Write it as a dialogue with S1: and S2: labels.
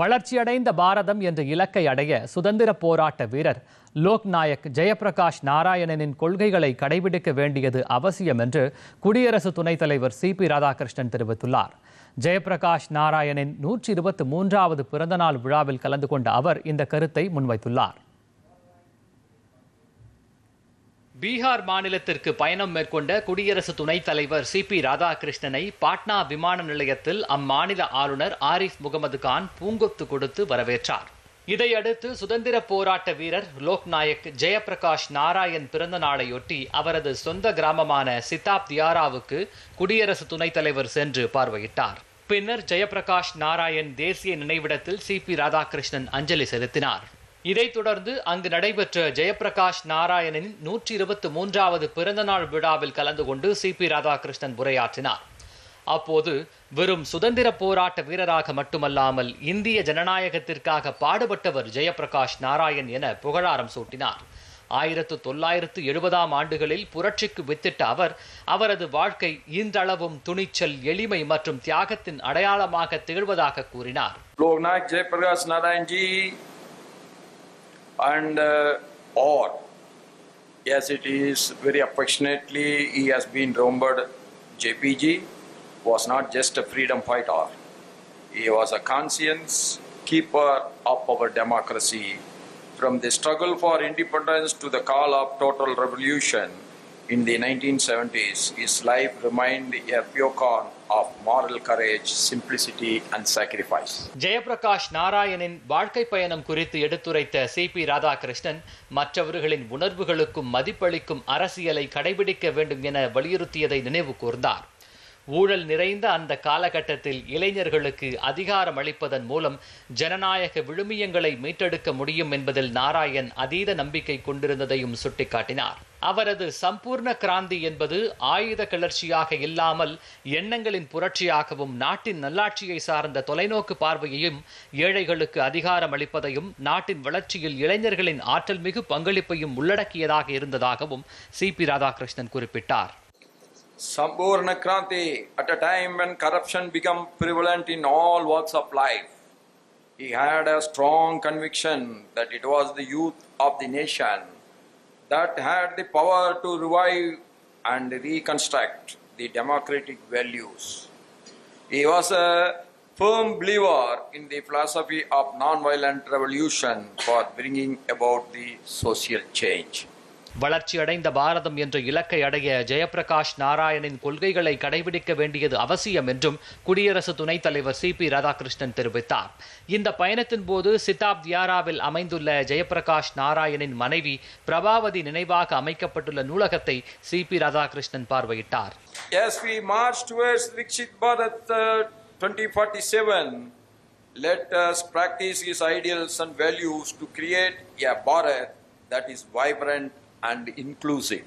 S1: வளர்ச்சியடைந்த பாரதம் என்ற இலக்கை அடைய சுதந்திர போராட்ட வீரர் லோக்நாயக் ஜெயபிரகாஷ் நாராயணனின் கொள்கைகளை கடைபிடிக்க வேண்டியது அவசியம் என்று குடியரசு துணைத் தலைவர் சி பி ராதாகிருஷ்ணன் தெரிவித்துள்ளார் ஜெயபிரகாஷ் நாராயணின் நூற்றி இருபத்தி மூன்றாவது பிறந்தநாள் விழாவில் கலந்து கொண்ட அவர் இந்த கருத்தை முன்வைத்துள்ளார்
S2: பீகார் மாநிலத்திற்கு பயணம் மேற்கொண்ட குடியரசு துணைத் தலைவர் சி பி ராதாகிருஷ்ணனை பாட்னா விமான நிலையத்தில் அம்மாநில ஆளுநர் ஆரிஃப் முகமது கான் பூங்கொத்து கொடுத்து வரவேற்றார் இதையடுத்து சுதந்திர போராட்ட வீரர் லோக்நாயக் ஜெயபிரகாஷ் நாராயண் பிறந்த நாளையொட்டி அவரது சொந்த கிராமமான சித்தாப் தியாராவுக்கு குடியரசு துணைத் தலைவர் சென்று பார்வையிட்டார் பின்னர் ஜெயபிரகாஷ் நாராயண் தேசிய நினைவிடத்தில் சி பி ராதாகிருஷ்ணன் அஞ்சலி செலுத்தினார் இதைத் தொடர்ந்து அங்கு நடைபெற்ற ஜெயபிரகாஷ் நாராயணனின் நூற்றி இருபத்தி மூன்றாவது பிறந்தநாள் விழாவில் கலந்து கொண்டு சி பி ராதாகிருஷ்ணன் உரையாற்றினார் அப்போது வெறும் சுதந்திர போராட்ட வீரராக மட்டுமல்லாமல் இந்திய ஜனநாயகத்திற்காக பாடுபட்டவர் ஜெயபிரகாஷ் நாராயண் என புகழாரம் சூட்டினார் ஆயிரத்து தொள்ளாயிரத்து எழுபதாம் ஆண்டுகளில் புரட்சிக்கு வித்திட்ட அவர் அவரது வாழ்க்கை இன்றளவும் துணிச்சல் எளிமை மற்றும் தியாகத்தின் அடையாளமாக திகழ்வதாக கூறினார்
S3: and uh, or as it is very affectionately he has been remembered JPG was not just a freedom fighter he was a conscience keeper of our democracy from the struggle for independence to the call of total revolution in the 1970s his life remained a pure of moral courage simplicity and sacrifice
S1: Jayaprakash நாராயணின் வாழ்க்கை பயணம் குறித்து எடுத்துரைத்த C B Radhakrishnan மற்றவர்களின் உணர்வுகளுக்கும் மதிப்பளிக்கும் அரசியலை கடைபிடிக்க வேண்டும் என வலியுறுத்தியதை நினைவு கூர்ந்தார் ஊழல் நிறைந்த அந்த காலகட்டத்தில் இளைஞர்களுக்கு அதிகாரம் அளிப்பதன் மூலம் ஜனநாயக விழுமியங்களை மீட்டெடுக்க முடியும் என்பதில் நாராயண் அதீத நம்பிக்கை கொண்டிருந்ததையும் சுட்டிக்காட்டினார் அவரது சம்பூர்ண கிராந்தி என்பது ஆயுத கிளர்ச்சியாக இல்லாமல் எண்ணங்களின் புரட்சியாகவும் நாட்டின் நல்லாட்சியை சார்ந்த தொலைநோக்கு பார்வையையும் ஏழைகளுக்கு அதிகாரம் அளிப்பதையும் நாட்டின் வளர்ச்சியில் இளைஞர்களின் ஆற்றல் மிகு பங்களிப்பையும் உள்ளடக்கியதாக இருந்ததாகவும் சி பி ராதாகிருஷ்ணன் குறிப்பிட்டார்
S3: Sampoorna Kranti at a time and corruption become prevalent in all walks of life he had a strong conviction that it was the youth of the nation that had the power to revive and reconstruct the democratic values. He was a firm believer in the philosophy of non-violent revolution for bringing about the social change.
S1: வளர்ச்சியடைந்த பாரதம் என்ற இலக்கை அடைய ஜெயபிரகாஷ் நாராயணின் கொள்கைகளை கடைபிடிக்க வேண்டியது அவசியம் என்றும் குடியரசு துணைத் தலைவர் சி பி ராதாகிருஷ்ணன் தெரிவித்தார் இந்த பயணத்தின் போது சிதாப் தியாராவில் அமைந்துள்ள ஜெயபிரகாஷ் நாராயணின் மனைவி பிரபாவதி நினைவாக அமைக்கப்பட்டுள்ள நூலகத்தை சி பி ராதாகிருஷ்ணன் பார்வையிட்டார்
S3: uh, let us practice his ideals and values to create a Bharat that is vibrant and inclusive.